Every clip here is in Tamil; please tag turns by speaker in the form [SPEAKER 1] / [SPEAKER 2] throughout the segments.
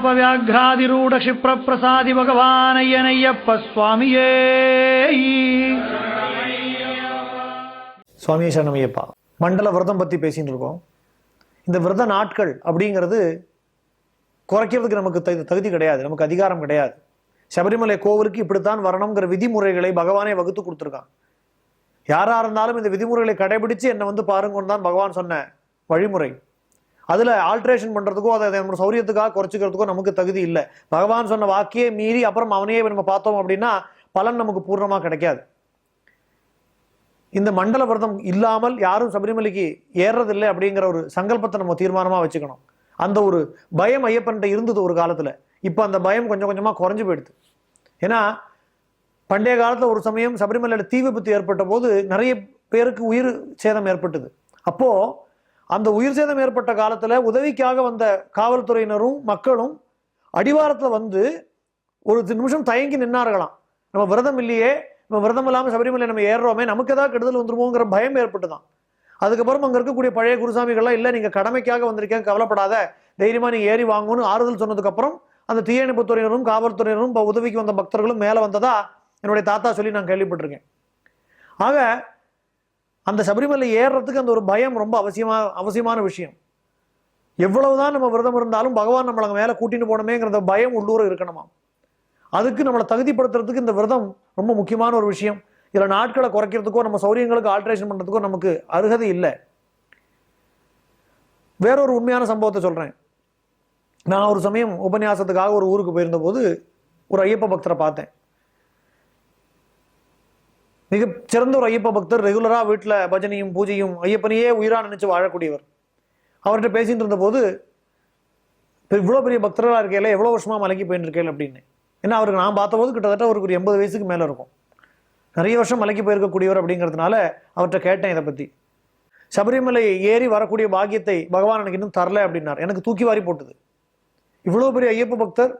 [SPEAKER 1] கஜாபவியாகிராதிரூட க்ஷிப்ரப்பிரசாதி பகவானையனையப்ப சுவாமியே
[SPEAKER 2] சுவாமியே சரணமையப்பா. மண்டல விரதம் பற்றி பேசின்னு இருக்கோம். இந்த விரத நாட்கள் அப்படிங்கிறது குறைக்கிறதுக்கு நமக்கு தகு- தகுதி கிடையாது. நமக்கு அதிகாரம் கிடையாது. சபரிமலை கோவிலுக்கு இப்படித்தான் வரணுங்கிற விதிமுறைகளை பகவானே வகுத்து கொடுத்துருக்கான். யாரா இருந்தாலும் இந்த விதிமுறைகளை கடைபிடிச்சு என்னை வந்து பாருங்கன்னு தான் பகவான் சொன்ன வழிமுறை. அதுல ஆல்ட்ரேஷன் பண்ணுறதுக்கோ அதை நம்ம சௌரியத்துக்காக குறைச்சிக்கிறதுக்கோ நமக்கு தகுதி இல்லை. பகவான் சொன்ன வாக்கியே மீறி அப்புறம் அவனையே நம்ம பார்த்தோம் அப்படின்னா பலன் நமக்கு பூர்ணமா கிடைக்காது. இந்த மண்டல விரதம் இல்லாமல் யாரும் சபரிமலைக்கு ஏறுறதில்லை அப்படிங்கிற ஒரு சங்கல்பத்தை நம்ம தீர்மானமா வச்சுக்கணும். அந்த ஒரு பயம் ஐயப்பன்கிட்ட இருந்தது ஒரு காலத்துல. இப்போ அந்த பயம் கொஞ்சம் கொஞ்சமா குறைஞ்சு போயிடுது. ஏன்னா பண்டைய காலத்துல ஒரு சமயம் சபரிமலையில் தீ விபத்து ஏற்பட்ட போது நிறைய பேருக்கு உயிர் சேதம் ஏற்பட்டது. அப்போ அந்த உயிர் சேதம் ஏற்பட்ட காலத்தில் உதவிக்காக வந்த காவல்துறையினரும் மக்களும் அடிவாரத்தில் வந்து ஒரு நிமிஷம் தயங்கி நின்னார்களாம். நம்ம விரதம் இல்லையே நம்ம விரதம் இல்லாமல் சபரிமலை நம்ம ஏறுறோமே நமக்கு ஏதாவது கெடுதல் வந்துருமோங்கிற பயம் ஏற்பட்டு தான் அதுக்கப்புறம் அங்கே இருக்கக்கூடிய பழைய குருசாமிகள்லாம் இல்லை நீங்கள் கடமைக்காக வந்திருக்கேன் கவலைப்படாத தைரியமாக நீங்கள் ஏறி வாங்கணும்னு ஆறுதல் சொன்னதுக்கப்புறம் அந்த தீயணைப்புத்துறையினரும் காவல்துறையினரும் உதவிக்கு வந்த பக்தர்களும் மேலே வந்ததா என்னுடைய தாத்தா சொல்லி நான் கேள்விப்பட்டிருக்கேன். ஆக அந்த சபரிமலை ஏறுறதுக்கு அந்த ஒரு பயம் ரொம்ப அவசியமாக அவசியமான விஷயம். எவ்வளவுதான் நம்ம விரதம் இருந்தாலும் பகவான் நம்மளை மேலே கூட்டிட்டு போனமேங்கிற பயம் உள்ளூர இருக்கணுமா அதுக்கு நம்மளை தகுதிப்படுத்துறதுக்கு இந்த விரதம் ரொம்ப முக்கியமான ஒரு விஷயம். இதில் நாட்களை குறைக்கிறதுக்கோ நம்ம சௌரியங்களுக்கு ஆல்ட்ரேஷன் பண்ணுறதுக்கோ நமக்கு அருகதை இல்லை. வேறொரு உண்மையான சம்பவத்தை சொல்கிறேன் நான் ஒரு சமயம் உபன்யாசத்துக்காக ஒரு ஊருக்கு போயிருந்தபோது ஒரு ஐயப்ப பக்தரை பார்த்தேன். மிக சிறந்த ஒரு ஐயப்ப பக்தர் ரெகுலராக வீட்டில் பஜனையும் பூஜையும் ஐயப்பனையே உயிரா நினைச்சு வாழக்கூடியவர். அவர்கிட்ட பேசிட்டு இருந்தபோது இவ்வளோ பெரிய பக்தராக இருக்கையில எவ்வளோ வருஷமாக மலைக்கு போயின்னு இருக்கேன் அப்படின்னு. ஏன்னா அவருக்கு நான் பார்த்தபோது கிட்டத்தட்ட அவருக்கு ஒரு எண்பது வயசுக்கு மேலே இருக்கும். நிறைய வருஷம் மலைக்கு போயிருக்கக்கூடியவர் அப்படிங்கிறதுனால அவர்கிட்ட கேட்டேன் இதை பற்றி சபரிமலை ஏறி வரக்கூடிய பாக்கியத்தை பகவான் எனக்கு இன்னும் தரல அப்படின்னார். எனக்கு தூக்கி வாரி போட்டுது. இவ்வளோ பெரிய ஐயப்ப பக்தர்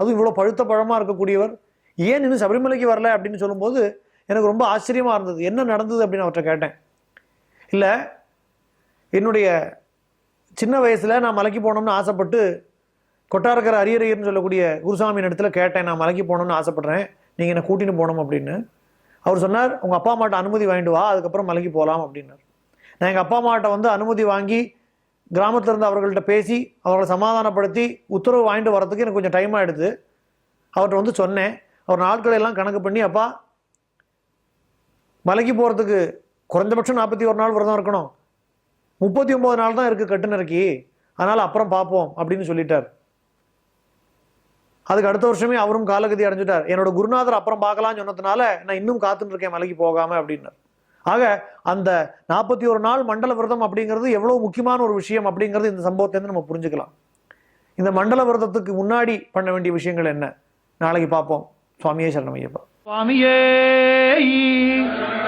[SPEAKER 2] அதுவும் இவ்வளோ பழுத்த பழமாக இருக்கக்கூடியவர் ஏன் இன்னும் சபரிமலைக்கு வரல? அப்படின்னு சொல்லும்போது எனக்கு ரொம்ப ஆச்சரியமாக இருந்தது. என்ன நடந்தது அப்படின்னு அவர்கிட்ட கேட்டேன். இல்லை என்னுடைய சின்ன வயசில் நான் மலைக்கு போகணும்னு ஆசைப்பட்டு கொட்டாரக்கர அரியரையர்னு சொல்லக்கூடிய குருசாமியின் இடத்துல கேட்டேன். நான் மலைக்கு போகணும்னு ஆசைப்பட்றேன். நீங்கள் என்னை கூட்டின்னு போகணும் அப்படின்னு. அவர் சொன்னார் உங்கள் அப்பா அம்மாட்ட அனுமதி வாங்கிட்டு வா அதுக்கப்புறம் மலைக்கு போகலாம் அப்படின்னார். நான் எங்கள் அப்பா அம்மாட்ட வந்து அனுமதி வாங்கி கிராமத்தில் இருந்து அவர்கள்ட்ட பேசி அவர்களை சமாதானப்படுத்தி உத்தரவு வாங்கிட்டு வரதுக்கு எனக்கு கொஞ்சம் டைம் ஆகிடுது அவர்கிட்ட வந்து சொன்னேன். அவர் நாட்களை எல்லாம் கணக்கு பண்ணி அப்பா மலைக்கு போகிறதுக்கு குறைஞ்சபட்சம் நாற்பத்தி ஒரு நாள் விரதம் இருக்கணும். முப்பத்தி ஒன்பது நாள் தான் இருக்குது கட்டுநரைக்கு அதனால் அப்புறம் பார்ப்போம் அப்படின்னு சொல்லிட்டார். அதுக்கு அடுத்த வருஷமே அவரும் காலகதி அடைஞ்சிட்டார். என்னோட குருநாதர் அப்புறம் பார்க்கலாம்னு சொன்னதுனால நான் இன்னும் காத்துட்டு இருக்கேன் மலைக்கு போகாம அப்படின்னார். ஆக அந்த நாற்பத்தி ஒரு நாள் மண்டல விரதம் அப்படிங்கிறது எவ்வளவு முக்கியமான ஒரு விஷயம் அப்படிங்கிறது இந்த சம்பவத்திலேருந்து நம்ம புரிஞ்சுக்கலாம். இந்த மண்டல விரதத்துக்கு முன்னாடி பண்ண வேண்டிய விஷயங்கள் என்ன? நாளைக்கு பார்ப்போம் சுவாமியே சரணமையப்பா
[SPEAKER 1] சுவாமியே! شيء